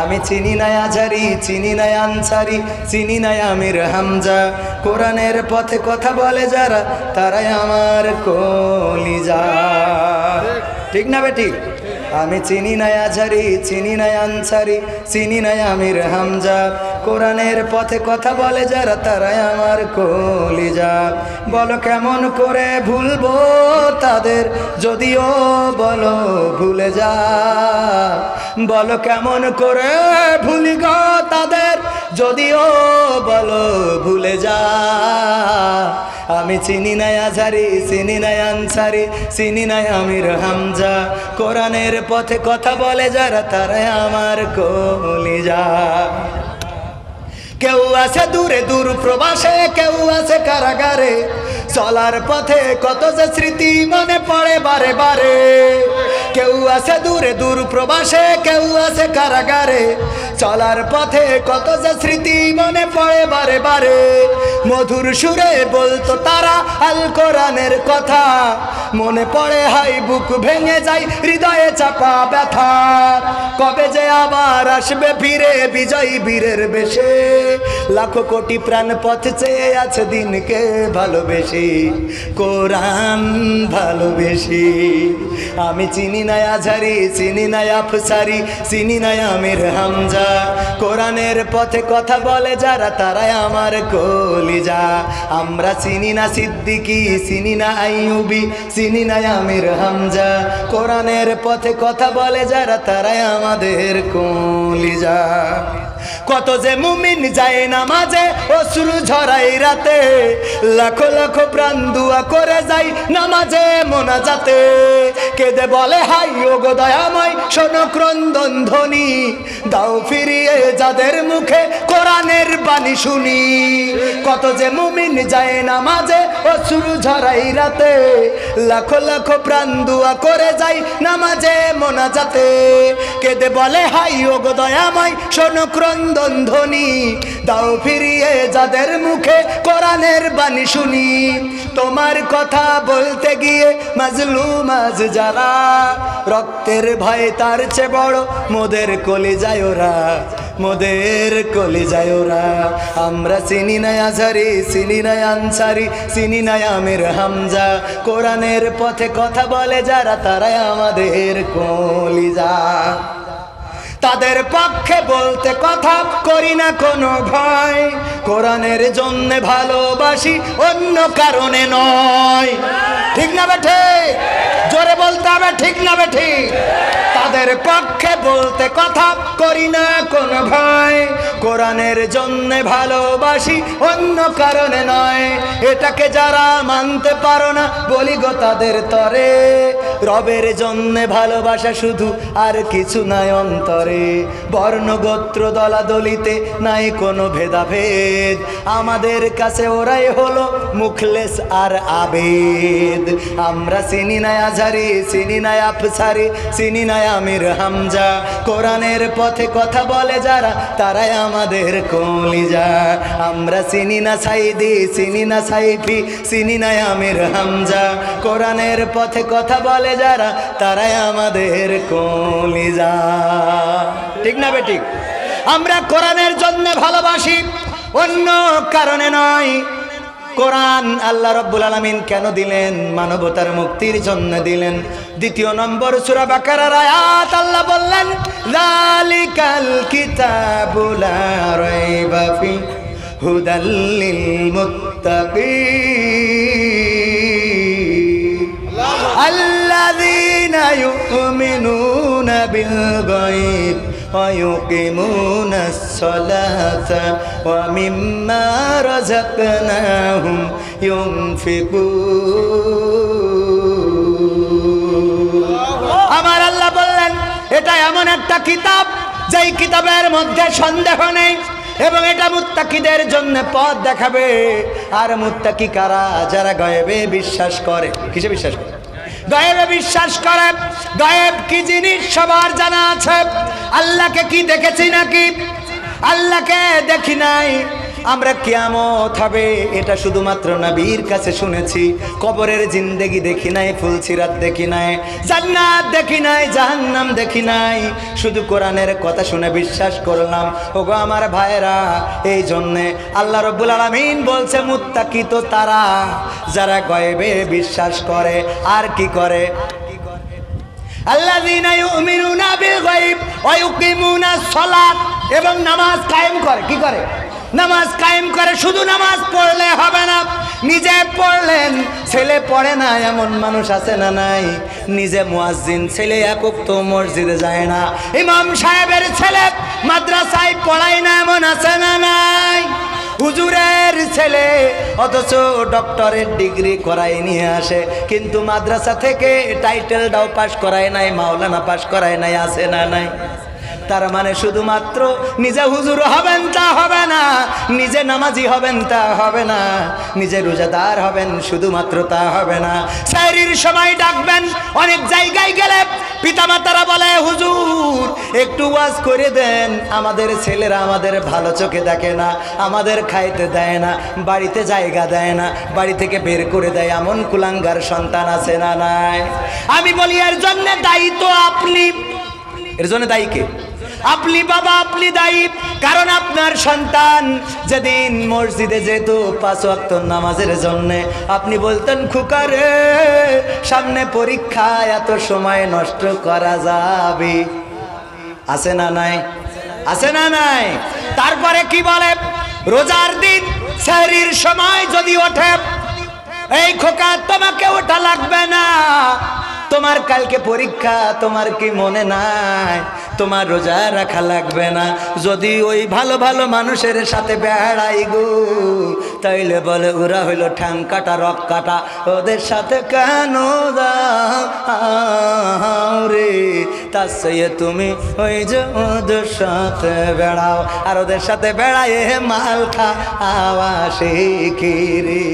আমি চিনি নাই আজারি, চিনি নাই আনসারি, চিনি নাই আমির হামজা। কোরআনের পথে কথা বলে যারা, তারাই আমার কলিজা। ঠিক না বেটি? আমি চিনি নাই আজারি, চিনি নাই আনসারি, চিনি নাই আমির হামজা। কোরআনের পথে কথা বলে যারা, তারাই আমার কলিজা। বলো কেমন করে ভুলবো তাদের, যদিও বলো ভুলে যা। বলো কেমন করে ভুলি গো তাদের যদিও বলো ভুলে যা। আমি চিনি নাই আজারি চিনি নাই আনসারি, চিনি নাই আমির হামজা। কোরআনের পথে কথা বলে যারা, তারাই আমার কলিজা। কেউ আছে দূরে দূর প্রবাসে, কেউ আছে কারাগারে। চলার পথে কত যে স্মৃতি মনে পড়ে বারে বারে। কেউ আছে দূরে দূর প্রবাসে, কেউ আছে কারাগারে। চলার পথে কত যে স্মৃতি মনে পড়ে বারে বারে। মধুর সুরে বলতো তারা আল কোরআনের কথা। মনে পড়ে হাই, বুক ভেঙে যায়, হৃদয়ে চাপা ব্যথা। কবে যে আবার আসবে ফিরে, বিজয়ী বীরের বেশে। লাখো কোটি প্রাণ পথ চেয়ে আছে দিনকে ভালোবেসে। কোরআন ভালোবেসে। আমি চিনি নাই আঝারি চিনি নাই আফসারি, চিনি নাই আমির হামজা। কোরআনের পথে কথা বলে যারা, তারাই আমার কলিজা। আমরা চিনি না সিদ্দিকি, চিনি না আইয়ুবি, চিনি না আমির হামজা। কোরআনের পথে কথা বলে যারা, তারাই আমাদের কলিজা। কত যে মুমিন যায় নামাজে, অশ্রু ঝরাই রাতে, লাখো লাখো প্রাণ দুয়া করে যাই নামাজে মোনাজাতে। কেঁদে বলে, হাই ও গো দয়াময়, শোনো ক্রন্দন ধ্বনি, দাও ফিরিয়ে যাদের মুখে কোরআনের বাণী শুনি, কত যে মুমিন যায় নামাজে, অশ্রু ঝরাই রাতে, লাখো লাখো প্রাণ দুয়া করে যাই নামাজে মোনাজাতে। কেদে বলে, হাই ও গো দয়াময়, শোনো ক্রন্দন ধ্বনি। দাও ফিরিয়ে যাদের মুখে কোরআনের বাণী শুনি। তোমার কথা বলতে গিয়ে মাজলু মাঝ যারা, রক্তের ভয় তার চেয়ে বড় মোদের কলে যায় ওরা, মোদের কলে যায় ওরা। আমরা চিনি নাই আজারি চিনি নাই আনসারি, চিনি নাই আমির হামজা। কোরআনের পথে কথা বলে যারা, তারাই আমাদের কলিজা। তাদের পক্ষে বলতে কথা করি না কোনো ভয়। কোরআনের জন্য ভালোবাসি, অন্য কারণে নয়। ঠিক না বেঠে? জোরে বলতে হবে, ঠিক না বেঠি তাদের পক্ষে বলতে কথা করি না কোনো ভয় কোরআনের জন্য ভালোবাসি অন্য কারণে নয়। এটাকে যারা মানতে পারো না, বলি গো তাদের তরে। রবের জন্য ভালোবাসা শুধু আর কিছু নাই অন্তরে। বর্ণগোত্র দলাদলিতে নাই কোনো ভেদাভেদ। আমাদের কাছে ওরাই হলো মুখলেস আর আবেদ। আমরা চিনি নাই আঝারি চিনি নাই আফসারি, চিনি নাই আমির হামজা। কোরআনের পথে কথা বলে যারা, তারাই আমাদের কলিজা। আমরা চিনি না সাইদি, চিনি না সাইফি, চিনি নাই আমির হামজা। কোরআনের পথে কথা বলে যারা, তারাই আমাদের কলিজা। ঠিক না বেঠিক? আমরা কোরআনের জন্য ভালোবাসি, অন্য কারণে নয়। কোরআন আল্লাহ রব্বুল আলমিন কেন দিলেন? মানবতার মুক্তির জন্য দিলেন। দ্বিতীয় নম্বর সুরা বাকার আয়াত আল্লাহ বললেন লালিকাল কিতাবুলা রয়বাফি হুদাল্লিল মুত্তাকি আল্লাযীনা ইউমিনুনা বিল গায়ব। ويقيمون الصلاة ومما رزقناهم ينفقون আমার আল্লাহ বললেন এটা এমন একটা কিতাব যেই কিতাবের মধ্যে সন্দেহ নেই এবং এটা মুত্তাকিদের জন্য পথ দেখাবে আর মুত্তাকি কারা যারা গয়েবে বিশ্বাস করে কিসে বিশ্বাস করে গায়েবে বিশ্বাস করে। গায়েব কি জিনিস সবার জানা আছে? আল্লাহকে কি দেখেছি নাকি? আল্লাহকে দেখি নাই। আমরা কিয়ামত হবে, এটা শুধুমাত্র নবীর কাছে শুনেছি। কবরের জিন্দেগি দেখি নাই ফুলসিরাত দেখি নাই, জান্নাত দেখি নাই, জাহান্নাম দেখি নাই। শুধু কোরআনের কথা শুনে বিশ্বাস করলাম, ওগো আমার ভাইরা এই জন্যে আল্লাহ রব্বুল আলমিন বলছে, মুত্তাকি তো তারা, যারা গয়েবে বিশ্বাস করে, আর কি করে? এবং নামাজ কায়েম করে, কি করে? নামাজ কায়েম করে, শুধু নামাজ পড়লে হবে না। নিজে পড়লেন, ছেলে পড়ে না, এমন মানুষ আছে না নাই। নিজে মুয়াজ্জিন ছেলে একক তো মসজিদে যায় না। ইমাম সাহেবের ছেলে মাদ্রাসায় পড়ায় না, এমন আছে না নাই। হুজুরের ছেলে অথচ ডক্টরের ডিগ্রি করাই নিয়ে আসে, কিন্তু মাদ্রাসা থেকে টাইটেলটাও পাশ করায় নাই, মাওলানা পাশ করায় নাই, আছে না নাই। তার মানে শুধুমাত্র নিজে হুজুর হবেন তা হবে না, নিজে নামাজি হবেন তা হবে না, নিজে রোজাদার হবেন শুধুমাত্র তা হবে না। শায়রির সময় ডাকবেন, অনেক জায়গায় গেলে পিতামাতারা বলে, হুজুর, একটু ওয়াজ করে দেন, আমাদের ছেলেরা আমাদের ভালো চোখে দেখে না, আমাদের খাইতে দেয় না, বাড়িতে জায়গা দেয় না, বাড়ি থেকে বের করে দেয়, এমন কুলাঙ্গার সন্তান আছে না নাই? আমি বলি, এর জন্য দায়ী তো আপনি। এর জন্য দায়ী কে? আপনি বাবা, আপনি দায়ী। কারণ আপনার সন্তান যেদিন মসজিদে যেত পাঁচ ওয়াক্ত নামাজের জন্য, আপনি বলতেন, খুকারে, সামনে পরীক্ষা এত সময় নষ্ট করা যাবে। আছে না নাই? আছে না নাই? তারপরে কি বলে? রোজার দিন শহরির সময় যদি ওঠে, এই খোকা, তোমাকে ওটা লাগবে না। তোমার কালকে পরীক্ষা, তোমার কি মনে নাই? তোমার রোজা রাখা লাগবে না। যদি ওই ভালো ভালো মানুষের সাথে বেড়াই গো, তাইলে বলে ওরা হইল ঠ্যাং কাটা, রক কাটা। ওদের সাথে কেন রে? তার সে তুমি ওই যে ওদের সাথে বেড়াও। আর ওদের সাথে বেড়ায় মাল খা আওয়া শিখিরি